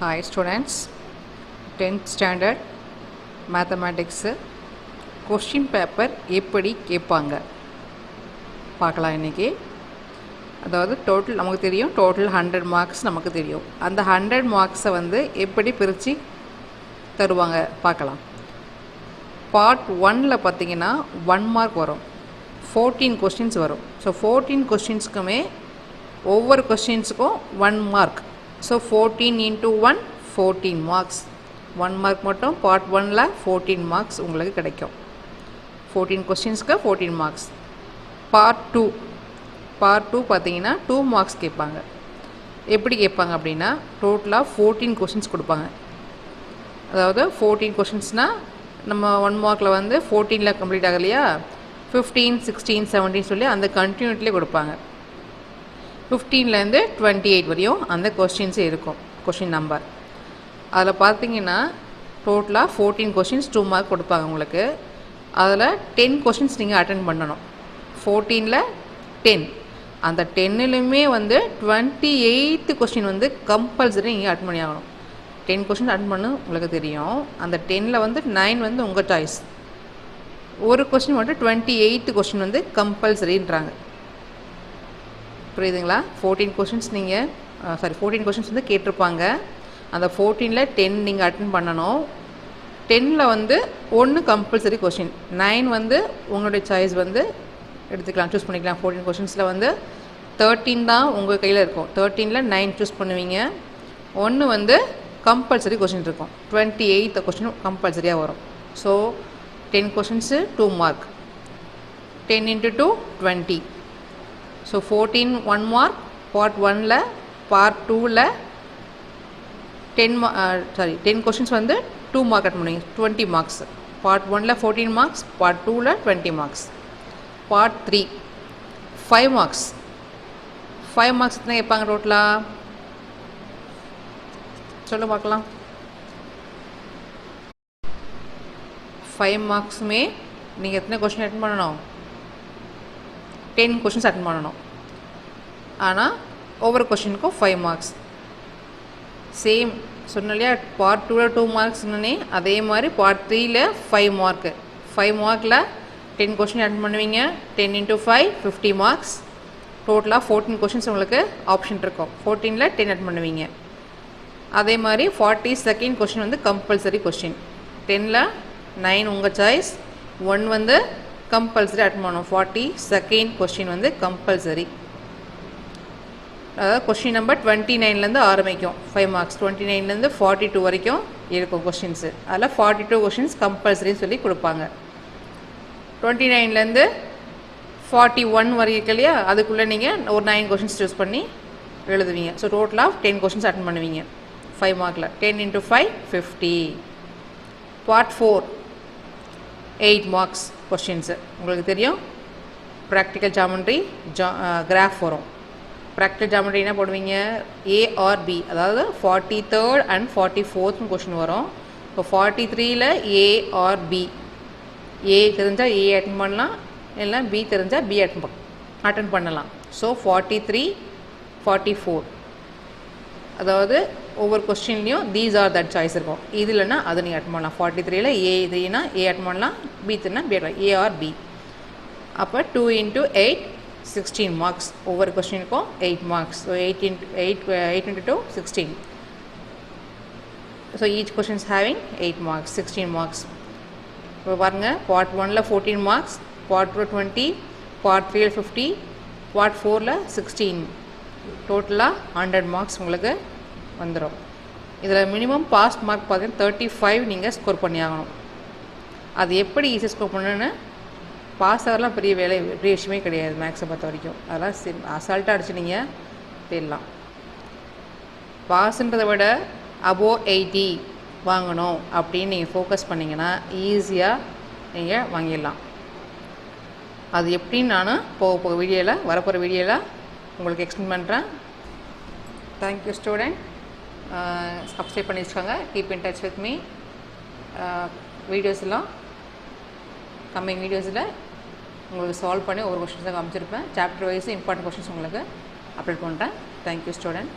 Hi students tenth standard mathematics question paper எப்படி கேட்பாங்க? பார்க்கலாம் இன்றைக்கி அதாவது டோட்டல் நமக்கு தெரியும் டோட்டல் ஹண்ட்ரட் மார்க்ஸ் நமக்கு தெரியும். அந்த ஹண்ட்ரட் மார்க்ஸை வந்து எப்படி பிரித்து தருவாங்க? பார்க்கலாம். பார்ட் ஒனில் பார்த்தீங்கன்னா ஒன் மார்க் வரும். ஃபோர்டீன் கொஸ்டின்ஸ் வரும். ஸோ ஃபோர்டீன் கொஸ்டின்ஸ்க்குமே ஒவ்வொரு கொஸ்டின்ஸுக்கும் one mark so fourteen into one fourteen marks one mark மட்டும் பார்ட் ஒனில் ஃபோர்டீன் மார்க்ஸ் உங்களுக்கு கிடைக்கும். Fourteen கொஸ்டின்ஸ்க்கு fourteen marks part two part two பார்த்தீங்கன்னா டூ மார்க்ஸ் கேட்பாங்க. எப்படி கேட்பாங்க அப்படின்னா டோட்டலாக ஃபோர்டீன் கொஷின்ஸ் கொடுப்பாங்க. அதாவது ஃபோர்டீன் கொஷின்ஸ்னால் நம்ம ஒன் மார்க்கில் வந்து ஃபோர்டீனில் கம்ப்ளீட் ஆகலையா? ஃபிஃப்டீன் சிக்ஸ்டீன் செவன்டீன் சொல்லி அந்த கண்டினியூட்டிலே கொடுப்பாங்க. ஃபிஃப்டீன்லேருந்து டுவெண்ட்டி எயிட் வரையும் அந்த கொஸ்டின்ஸே இருக்கும். கொஷின் நம்பர் அதில் பார்த்தீங்கன்னா டோட்டலாக ஃபோர்டீன் கொஷின்ஸ் டூ மார்க் கொடுப்பாங்க உங்களுக்கு. அதில் டென் கொஷின்ஸ் நீங்கள் அட்டன் பண்ணணும். ஃபோர்டீனில் டென் அந்த டென்னுலையுமே வந்து டுவெண்ட்டி எயித்து கொஷின் வந்து கம்பல்சரி நீங்கள் அட்டன் பண்ணி ஆகணும் டென் கொஷின் அட்டன் பண்ண உங்களுக்கு தெரியும். அந்த டென்னில் வந்து நைன் வந்து உங்கள் சாய்ஸ் ஒரு கொஷின் மட்டும் டுவெண்ட்டி எயித்து கொஷின் வந்து கம்பல்சரின்றாங்க புரியுதுங்களா? ஃபோர்டீன் கொஷின்ஸ் நீங்கள் சாரி ஃபோர்டீன் கொஷின்ஸ் வந்து கேட்டிருப்பாங்க. அந்த ஃபோர்டீனில் டென் நீங்கள் அட்டன் பண்ணணும். டென்னில் வந்து ஒன்று கம்பல்சரி கொஷின் நைன் வந்து உங்களுடைய சாய்ஸ் வந்து எடுத்துக்கலாம் சூஸ் பண்ணிக்கலாம். ஃபோர்டீன் கொஷின்ஸில் வந்து தேர்ட்டீன் தான் உங்கள் கையில் இருக்கும். தேர்ட்டீனில் நைன் சூஸ் பண்ணுவீங்க. ஒன்று வந்து கம்பல்சரி கொஷின் இருக்கும். டுவெண்ட்டி எயித் கொஷின் கம்பல்சரியாக வரும். So ten questions two mark ten into two twenty so fourteen one mark part ஒனில் பார்ட் டூவில் டென் மா சாரி டென் கொஷின்ஸ் வந்து டூ மார்க் அட் பண்ணுவீங்க. டுவெண்ட்டி மார்க்ஸ் பார்ட் ஒனில் ஃபோர்டீன் மார்க்ஸ் பார்ட் டூவில் twenty marks part three five marks five marks தான் கேட்பாங்க டோட்டலாக சொல்ல பார்க்கலாம். ஃபைவ் மார்க்ஸுமே நீங்கள் எத்தனை கொஷின் அட்டன் பண்ணணும்? டென் கொஷின்ஸ் அட்டன் பண்ணணும் ஆனால் ஒவ்வொரு கொஷினுக்கும் ஃபைவ் மார்க்ஸ் சேம் சொன்ன இல்லையா பார்ட் டூவில் டூ மார்க்ஸ் சொன்னே அதே மாதிரி பார்ட் த்ரீயில் ஃபைவ் மார்க்கு ஃபைவ் மார்க்கில் டென் கொஷின் அட்டன் பண்ணுவீங்க. Ten into five fifty marks டோட்டலாக ஃபோர்டீன் கொஷின்ஸ் உங்களுக்கு ஆப்ஷன் இருக்கும். ஃபோர்டீனில் டென் அட்டன் பண்ணுவீங்க. அதே மாதிரி ஃபார்ட்டி செகண்ட் கொஷின் வந்து கம்பல்சரி கொஷின் டெனில் நைன் உங்கள் சாய்ஸ் ஒன் வந்து கம்பல்சரி அட் பண்ணணும் ஃபார்ட்டி செகண்ட் கொஷின் வந்து கம்பல்சரி அதாவது கொஸ்டின் நம்பர் டுவெண்ட்டி நைன்லேருந்து ஆரம்பிக்கும். ஃபைவ் மார்க்ஸ் டுவெண்ட்டி நைன்லேருந்து ஃபார்ட்டி டூ வரைக்கும் இருக்கும் கொஷின்ஸு அதில் ஃபார்ட்டி டூ கொஷின்ஸ் கம்பல்சரின்னு சொல்லி கொடுப்பாங்க. டுவெண்ட்டி நைன்லேருந்து ஃபார்ட்டி ஒன் வரைக்கும் இல்லையா? அதுக்குள்ளே நீங்கள் ஒரு நைன் கொஷின்ஸ் சூஸ் பண்ணி எழுதுவீங்க. ஸோ டோட்டலாக டென் கொஷின்ஸ் அட்டன் பண்ணுவீங்க. ஃபைவ் மார்க்கில் ten into five fifty part four eight marks questions உங்களுக்கு தெரியும்? ப்ராக்டிக்கல் ஜாமெண்ட்ரி ஜா கிராஃப் வரும் ப்ராக்டிக்கல் ஜாமெண்ட்ரி என்ன போடுவீங்க? ஏஆர்பி அதாவது ஃபார்ட்டி தேர்ட் அண்ட் ஃபார்ட்டி ஃபோர்த்னு கொஷின் வரும். இப்போ ஃபார்ட்டி த்ரீயில் ஏஆர்பி ஏ தெரிஞ்சால் ஏ அட்டன் பண்ணலாம். இல்லைனா பி தெரிஞ்சால் பி அட்டன் அட்டன் பண்ணலாம். So forty three forty four அதாவது ஒவ்வொரு கொஸ்டின்லேயும் தீஸ் ஆர் தட் சாய்ஸ் இருக்கும். இது இல்லைன்னா அது நீங்கள் அட் பண்ணலாம். ஃபார்ட்டி த்ரீல ஏ த்ரீனா ஏ அட் பண்ணலாம். B த்ரீனா B attend A or B அப்போ two into eight sixteen marks ஒவ்வொரு கொஸ்டினுக்கும் eight marks so eight into eight eight into two sixteen so each questions having eight marks sixteen marks இப்போ பாருங்கள் part ஒனில் fourteen marks part two twenty part த்ரீல fifty part ஃபோரில் sixteen டோட்டலாக hundred marks உங்களுக்கு வந்துடும் இதில் மினிமம் பாஸ் மார்க் பார்த்தீங்கன்னா தேர்ட்டி ஃபைவ் நீங்கள் ஸ்கோர் பண்ணி ஆகணும் அது எப்படி ஈஸியாக ஸ்கோர் பண்ணணுன்னு பாஸ் ஆகலாம் பெரிய வேலை பெரிய விஷயமே கிடையாது மேக்ஸை பொறுத்த வரைக்கும். அதெல்லாம் சிம் அசால்ட்டாக அடிச்சு நீங்கள் போயிடலாம் பாஸுன்றதை விட அபோவ் எயிட்டி வாங்கணும் அப்படின்னு நீங்கள் ஃபோக்கஸ் பண்ணிங்கன்னா ஈஸியாக நீங்கள் வாங்கிடலாம். அது எப்படின்னு நான் போக போக வீடியோவில் வரப்போகிற வீடியோவில் உங்களுக்கு எக்ஸ்பிளைன் பண்ணுறேன் தேங்க்யூ ஸ்டூடெண்ட் சப்ஸ்கிரைப் பண்ணி வச்சுக்கோங்க keep in touch with me videos எல்லாம் கம்மிங் வீடியோஸில் உங்களுக்கு சால்வ் பண்ணி ஒரு கொஷின்ஸாக காமிச்சிருப்பேன் சாப்டர் வைஸ் இம்பார்ட்டன்ட் கொஷின்ஸ் உங்களுக்கு அப்டேட் பண்ணுறேன் தேங்க்யூ ஸ்டூடெண்ட்